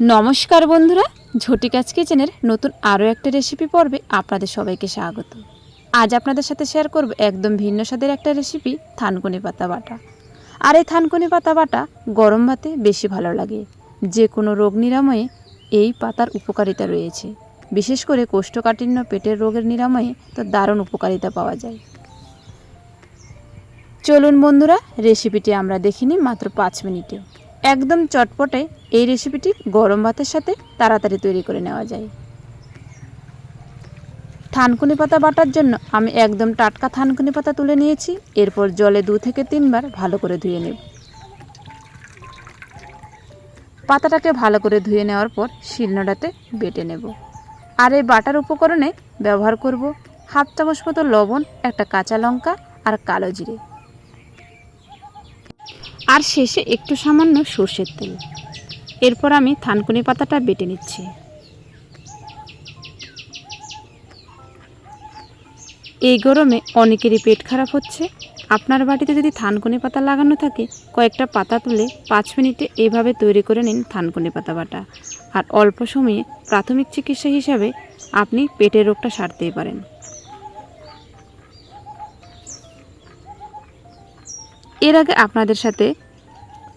নমস্কার বন্ধুরা, ঝটিকাজ কিচেনের নতুন আরও একটা রেসিপি পর্বে আপনাদের সবাইকে স্বাগত। আজ আপনাদের সাথে শেয়ার করব একদম ভিন্ন স্বাদের একটা রেসিপি থানকুনি পাতা বাটা। আর এই থানকুনি পাতা বাটা গরম ভাতে বেশি ভালো লাগে। যে কোনো রোগ নিরাময়ে এই পাতার উপকারিতা রয়েছে। বিশেষ করে কোষ্ঠকাঠিন্য পেটের রোগের নিরাময়ে তো দারুণ উপকারিতা পাওয়া যায়। চলুন বন্ধুরা রেসিপিটি আমরা দেখিনি মাত্র পাঁচ মিনিটে। একদম চটপটে এই রেসিপিটি গরম ভাতের সাথে তাড়াতাড়ি তৈরি করে নেওয়া যায়। থানকুনি পাতা বাটার জন্য আমি একদম টাটকা থানকুনি পাতা তুলে নিয়েছি, এরপর জলে দু থেকে তিনবার ভালো করে ধুয়ে নেব। পাতাটাকে ভালো করে ধুয়ে নেওয়ার পর শিলনোড়াতে বেটে নেব। আর এই বাটার উপকরণে ব্যবহার করব হাফ চামচ মতো লবণ, একটা কাঁচা লঙ্কা আর কালো জিরে। আর শেষে একটু সামান্য সর্ষের তেল। এরপর আমি থানকুনি পাতাটা বেটে নিচ্ছি। এই গরমে অনেকেরই পেট খারাপ হচ্ছে। আপনার বাড়িতে যদি থানকুনি পাতা লাগানো থাকে, কয়েকটা পাতা তুলে পাঁচ মিনিটে এইভাবে তৈরি করে নিন থানকুনি পাতা বাটা। আর অল্প সময়ে প্রাথমিক চিকিৎসা হিসাবে আপনি পেটের রোগটা সারতেই পারেন। এর আগে আপনাদের সাথে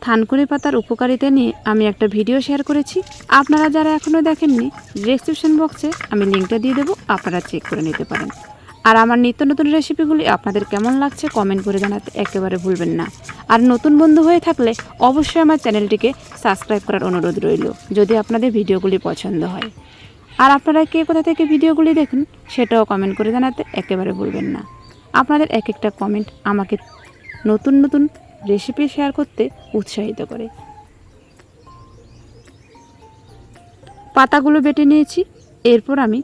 থানকুনি পাতার উপকারিতা নিয়ে আমি একটা ভিডিও শেয়ার করেছি। আপনারা যারা এখনও দেখেননি ডেসক্রিপশন বক্সে আমি লিঙ্কটা দিয়ে দেবো, আপনারা চেক করে নিতে পারেন। আর আমার নিত্য নতুন রেসিপিগুলি আপনাদের কেমন লাগছে কমেন্ট করে জানাতে একেবারে ভুলবেন না। আর নতুন বন্ধু হয়ে থাকলে অবশ্যই আমার চ্যানেলটিকে সাবস্ক্রাইব করার অনুরোধ রইল, যদি আপনাদের ভিডিওগুলি পছন্দ হয়। আর আপনারা কে কোথা থেকে ভিডিওগুলি দেখুন, সেটাও কমেন্ট করে জানাতে একেবারে ভুলবেন না। আপনাদের এক একটা কমেন্ট আমাকে নতুন নতুন রেসিপি শেয়ার করতে উৎসাহিত করে। পাতাগুলো বেটে নিয়েছি। এরপর আমি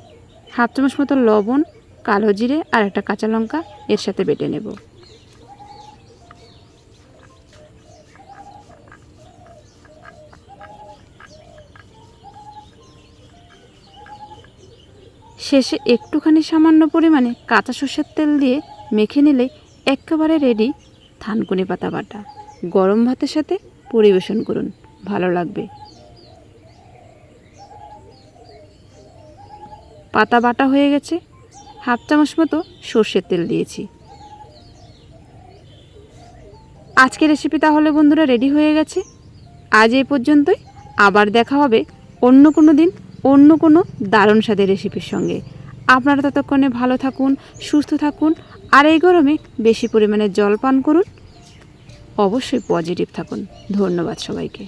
হাফ চামচ মতো লবণ, কালো জিরে আর একটা কাঁচা লঙ্কা এর সাথে বেটে নেব। শেষে একটুখানি সামান্য পরিমাণে কাঁচা সর্ষের তেল দিয়ে মেখে নিলে একেবারে রেডি থানকুনি পাতা বাটা। গরম ভাতের সাথে পরিবেশন করুন, ভালো লাগবে। পাতা বাটা হয়ে গেছে, হাফ চামচ মতো সর্ষের তেল দিয়েছি। আজকের রেসিপি তাহলে বন্ধুরা রেডি হয়ে গেছে। আজ এই পর্যন্তই, আবার দেখা হবে অন্য কোনো দিন, অন্য কোনো দারুণ স্বাদের রেসিপির সঙ্গে। আপনারা ততক্ষণে ভালো থাকুন, সুস্থ থাকুন, আর এই গরমে বেশি পরিমাণে জল পান করুন। অবশ্যই পজিটিভ থাকুন। ধন্যবাদ সবাইকে।